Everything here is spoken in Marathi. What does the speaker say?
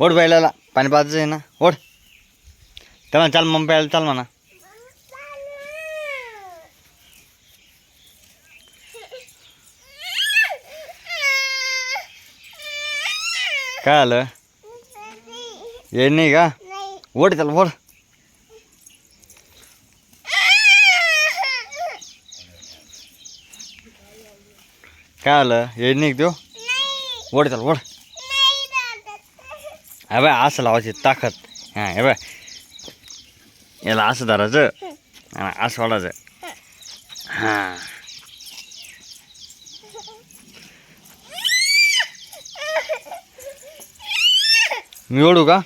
ओढ बैलाला. पाणी पाच आहे ना? ओढ. त्याला चाल मग प्यायला चाल म्हणा. काय आलं? ये नाही का? ओढ त्याला ओढ. काय आलं? ये नाही देऊ. ओढ त्याला ओढ. हा बाय असं लावायची ताकद. हां हे बाय याला असं धरायचं आणि असं वाढायचं हां. मी ओढू का?